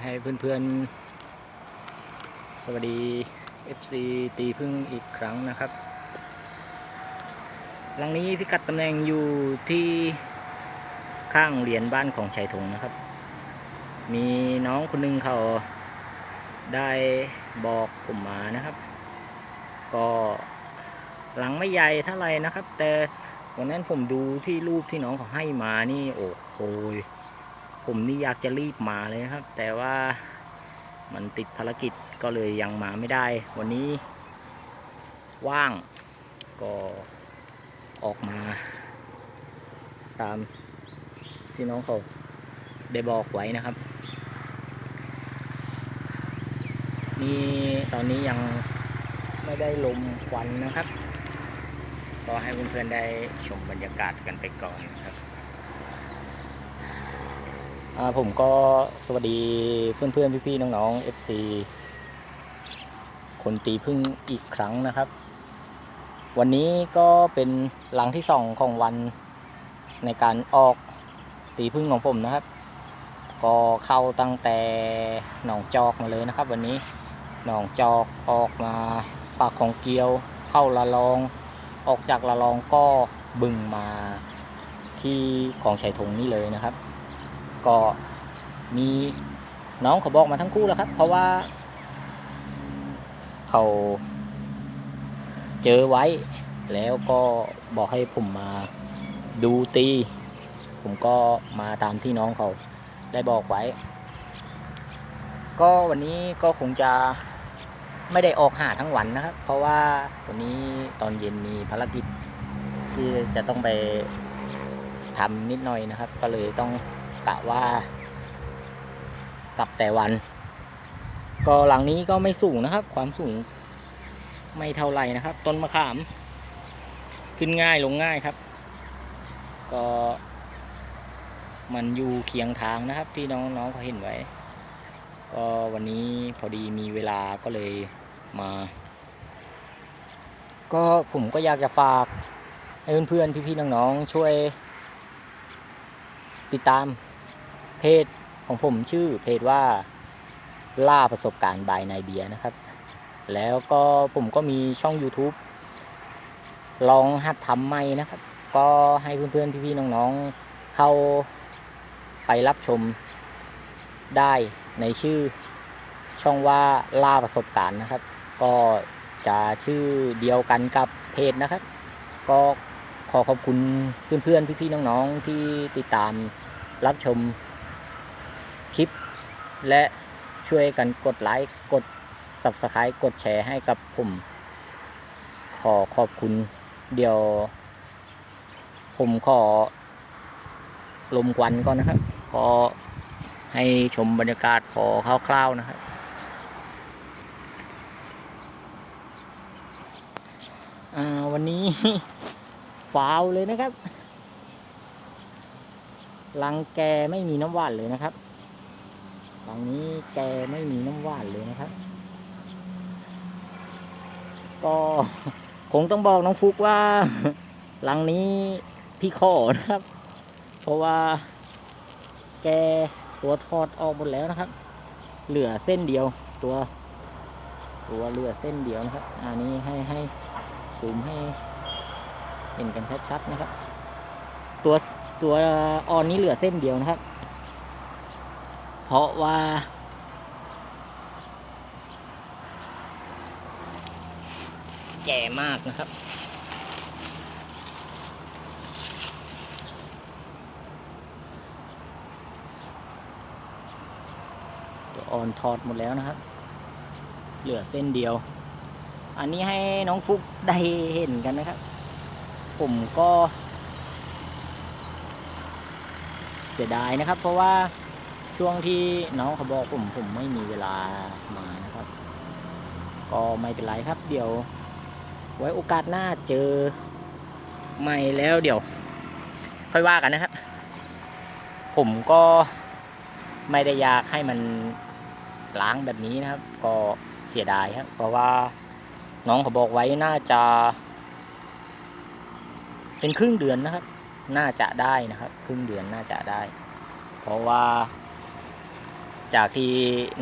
ให้เพื่อนๆ สวัสดี FC ตีพึ่งอีกครั้งนะครับ หลังนี้พิกัดตำแหน่งอยู่ที่ข้างโรงเรียนบ้านของชัยธงนะครับ มีน้องคนหนึงเขาได้บอกผมมานะครับ ก็หลังไม่ใหญ่เท่าไหร่นะครับ แต่วันนั้นผมดูที่รูปที่น้องเขาให้มานี่ โอ้โห ผมนี่อยากจะรีบมาเลยนะครับ แต่ว่ามันติดภารกิจก็เลยยังมาไม่ได้ วันนี้ว่างก็ออกมา ตามที่น้องเขาได้บอกไว้นะครับ นี่ตอนนี้ยังไม่ได้ลมควันนะครับ ก็ให้เพื่อนๆได้ชมบรรยากาศกันไปก่อนครับ ผมก็สวัสดีเพื่อนๆ พี่ๆ น้องๆ FC คนตีพึ่งอีกครั้งนะครับ วันนี้ก็เป็นหลังที่สองของวันในการออกตีพึ่งของผมนะครับ ก็เข้าตั้งแต่หนองจอกมาเลยนะครับ วันนี้หนองจอกออกมาปากของเกียว เข้าละลอง ออกจากละลองก็บึงมาที่ของชัยธงนี่เลยนะครับ ก็มีน้องเขาบอกมาทั้งคู่แล้วครับ เพราะว่า เขาเจอไว้ แล้วก็บอกให้ผมมาดูตี ผมก็มาตามที่น้องเขาได้บอกไว้ ก็วันนี้ก็คงจะไม่ได้ออกหาทั้งวันนะครับ เพราะว่าวันนี้ตอนเย็นมีภารกิจที่จะต้องไปทำนิดหน่อยนะครับ ก็เลยต้อง กะว่ากลับแต่วัน ก็หลังนี้ก็ไม่สูงนะครับ ความสูงไม่เท่าไหร่นะครับ ต้นมะขาม ขึ้นง่ายลงง่ายครับ ก็มันอยู่เคียงทางนะครับ ที่น้องๆเขาเห็นไว้ ก็วันนี้พอดีมีเวลาก็เลยมา ก็ผมก็อยากจะฝากให้เพื่อนๆพี่ๆน้องๆช่วยติดตาม เพจของผมชื่อเพจว่าล่าประสบการณ์บายนายเบียนะครับ แล้วก็ผมก็มีช่อง YouTube ลองหัดทำใหม่นะครับ ก็ให้เพื่อนๆพี่ๆน้องๆ เข้าไปรับชมได้ในชื่อช่องว่าล่าประสบการณ์นะครับ ก็จะชื่อเดียวกันกับเพจนะครับ ก็ขอขอบคุณเพื่อนๆพี่ๆน้องๆที่ติดตามรับชม คลิป และช่วยกันกดไลค์กด subscribe กดแชร์ให้กับผม ขอขอบคุณเดี๋ยว ผมขอลมควันก่อนนะครับ ก็ให้ชมบรรยากาศพอคร่าวๆนะครับวันนี้ฟาวเลยนะครับ ลังแกไม่มีน้ำหวานเลยนะครับ ลังนี้แกไม่มีน้ำหวานเลยนะครับ ก็คงต้องบอกน้องฟุกว่า หลังนี้พี่ขอนะครับ เพราะว่าแกตัวทอดออกหมดแล้วนะครับ เหลือเส้นเดียวตัว ตัวเหลือเส้นเดียวนะครับ อันนี้ให้ให้ซูมให้เห็นกันชัดๆนะครับ ตัวตัวออนนี้เหลือเส้นเดียวนะครับ เพราะว่า แก่มากนะครับ ตัวอ่อนถอดหมดแล้วนะครับ เหลือเส้นเดียว อันนี้ให้น้องฟุกได้เห็นกันนะครับ ผมก็เสียดายนะครับ เพราะว่า ช่วงที่น้องเขาบอกผมผมไม่มีเวลามานะครับ ก็ไม่เป็นไรครับ เดี๋ยว ไว้โอกาสหน้าเจอใหม่แล้วเดี๋ยว ค่อยว่ากันนะครับ ผมก็ไม่ได้อยากให้มันล้างแบบนี้นะครับ ก็เสียดายครับ เพราะว่าน้องเขาบอกไว้น่าจะ เป็นครึ่งเดือนนะครับ น่าจะได้นะครับ ครึ่งเดือนน่าจะได้ เพราะว่า จากที่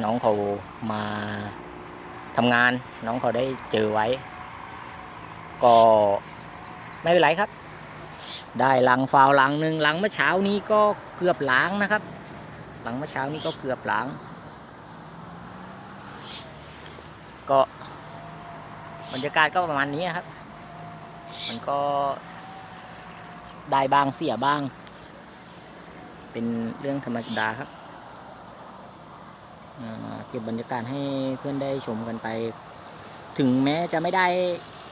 น้องเขามาทำงาน น้องเขาได้เจอไว้ ก็ไม่เป็นไรครับ ได้ลังฟาวลังหนึ่งลังเมื่อเช้านี้ก็เกือบล้างนะครับหลังเมื่อเช้านี้ก็เกือบล้าง ก็บรรยากาศก็ประมาณนี้ครับ มันก็ได้บ้างเสียบ้าง เป็นเรื่องธรรมดาครับ เก็บบรรยากาศให้เพื่อนได้ชมกันไป ถึงแม้จะไม่ได้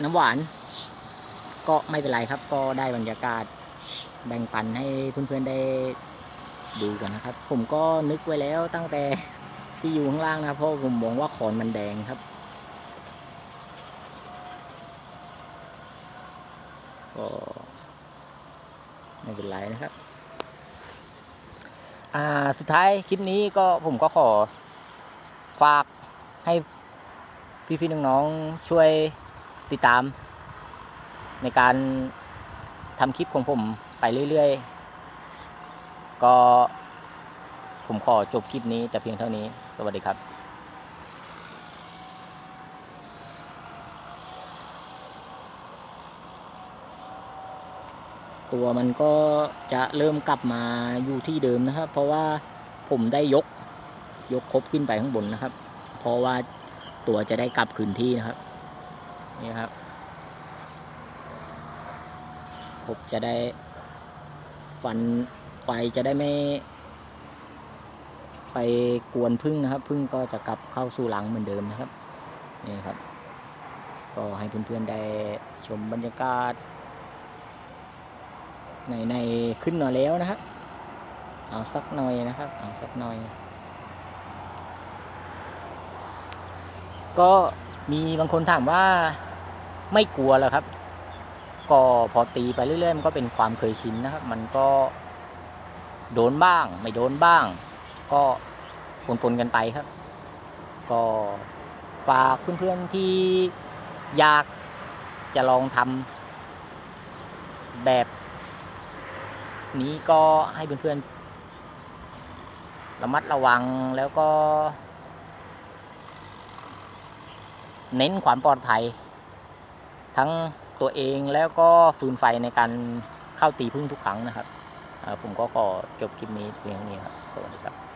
น้ำหวาน ก็ไม่เป็นไรครับ ก็ได้บรรยากาศแบ่งปันให้เพื่อนๆได้ดูกันนะครับ ผมก็นึกไว้แล้วตั้งแต่ที่อยู่ข้างล่างนะเพราะผมมองว่าขอนมันแดงครับก็ไม่เป็นไรนะครับ อ่าสุดท้ายคลิปนี้ก็ผมก็ขอ ฝากให้พี่ๆน้องๆช่วยติดตาม ในการทำคลิปของผมไปเรื่อยๆ ก็ผมขอจบคลิปนี้แต่เพียงเท่านี้ สวัสดีครับตัวมันก็จะเริ่มกลับมาอยู่ที่เดิมนะครับ เพราะว่าผมได้ยก ยกครบขึ้นไปข้างบนนะครับ เพราะว่าตัวจะได้กลับคืนที่นะครับ นี่ครับครบจะได้ฟันไฟจะได้ไม่ ไปกวนพึ่งนะครับ พึ่งก็จะกลับเข้าสู่หลังเหมือนเดิมนะครับ นี่ครับ ก็ให้เพื่อนๆได้ชมบรรยากาศ ในในขึ้นมาแล้วนะครับ เอาสักหน่อยนะครับ เอาสักหน่อย ก็มีบางคนถามว่าไม่กลัวเหรอครับ ก็พอตีไปเรื่อยๆมันก็เป็นความเคยชินนะครับ มันก็โดนบ้าง ไม่โดนบ้าง ก็ปนๆกันไปครับ ก็ฝากเพื่อนๆที่อยากจะลองทำแบบนี้ก็ให้เพื่อนๆระมัดระวังแล้วก็ เน้นความปลอดภัย ทั้งตัวเองแล้วก็ฟืนไฟในการเข้าตีพึ่งทุกครั้งนะครับ ผมก็ขอจบคลิปนี้เพียงเท่านี้ครับ สวัสดีครับ